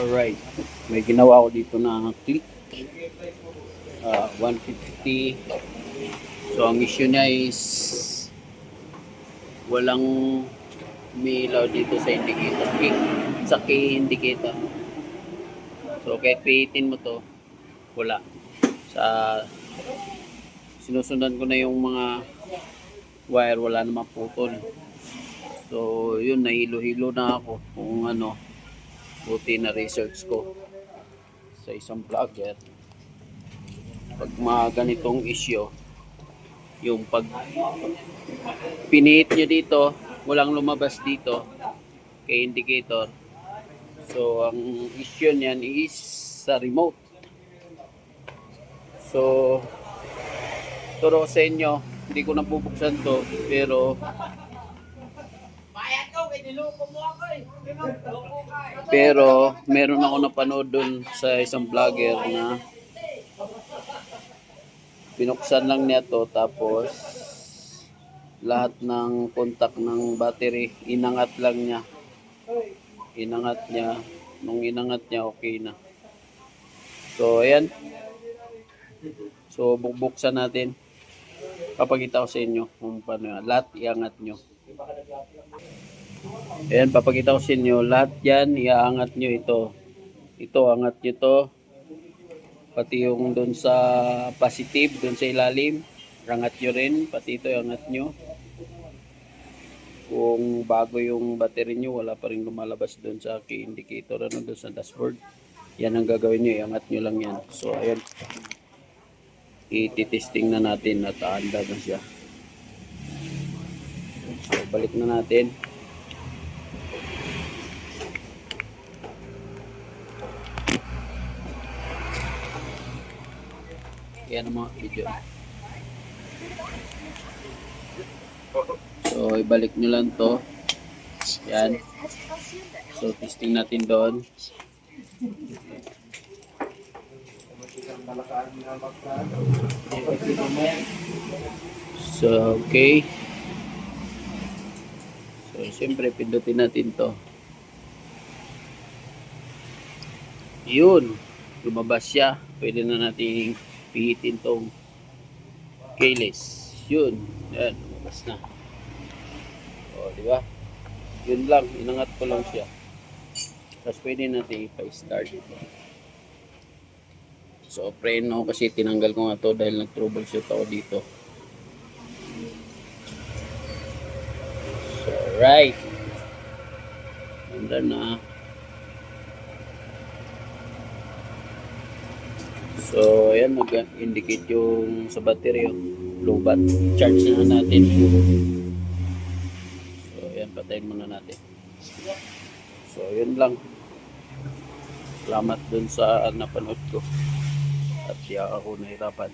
Alright, may ginawa ko dito na click. Ah, 150. So ang issue niya is walang umiilaw dito sa indicator. Key, sa key indicator. So kahit pihitin mo to, wala. Sa sinusundan ko na yung mga wire, wala namang putol. So yun, nahilo-hilo na ako kung ano, buti na research ko sa isang vlogger. Pag mga ganitong issue yung pag pinihit nyo dito walang lumabas dito kay indicator. So ang issue niyan is sa remote. So turo sa inyo hindi ko na bubuksan to pero Pero meron ako napanood dun sa isang vlogger na binuksan lang niya to tapos lahat ng contact ng battery inangat lang niya. Inangat niya. Nung inangat niya okay na. So ayan. So bubuksan natin. Papakita ko sa inyo kung paano yan. Lahat iangat nyo. Ayan, papakita ko sa inyo. Lahat yan, iaangat nyo ito. Ito, angat nyo to. Pati yung doon sa positive, doon sa ilalim. Rangat nyo rin. Pati ito, angat nyo. Kung bago yung battery nyo, wala pa rin lumalabas doon sa key indicator, ano, doon sa dashboard. Yan ang gagawin nyo, iangat nyo lang yan. So, ayan. Ititesting na natin at na siya. So, balik na natin. Yan ang mga video. So, ibalik nyo lang to. Yan. So, testing natin doon. So, okay. So, siyempre, pindutin natin to. Yun. Lumabas siya. Pwede na nating pihitin tong keyless. Yun. Yan. Lumabas na. O, di ba? Yun lang. Inangat ko lang siya. Tapos pwede natin ipa-start. So, preno kasi tinanggal ko nga to dahil nag-troubleshoot ako dito. So, right. Ganda na. So, ayan, nag-indicate yung sa battery, yung low bat. Charge na natin. So, ayan, patayin muna natin. So, yun lang. Salamat dun sa napanood ko. At siya ako nahirapan.